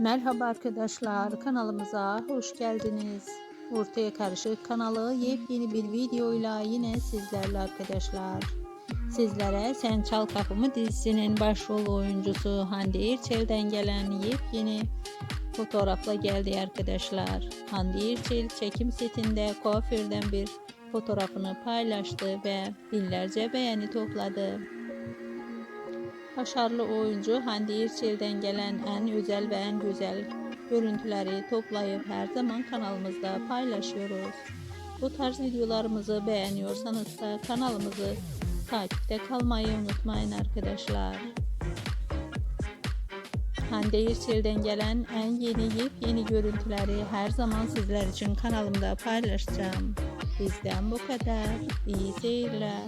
Merhaba arkadaşlar kanalımıza hoş geldiniz. Ortaya Karışık kanalı yepyeni bir videoyla yine sizlerle arkadaşlar. Sizlere Sen Çal Kapımı dizisinin başrol oyuncusu Hande Erçel'den gelen yepyeni fotoğrafla geldi arkadaşlar. Hande Erçel çekim setinde kuaförden bir fotoğrafını paylaştı ve binlerce beğeni topladı. Başarılı oyuncu Hande Erçel'den gelen en özel ve en güzel görüntüleri toplayıp her zaman kanalımızda paylaşıyoruz. Bu tarz videolarımızı beğeniyorsanız da kanalımızı takipte kalmayı unutmayın arkadaşlar. Hande Erçel'den gelen en yeni yepyeni görüntüleri her zaman sizler için kanalımda paylaşacağım. Bizden bu kadar. İyi seyirler.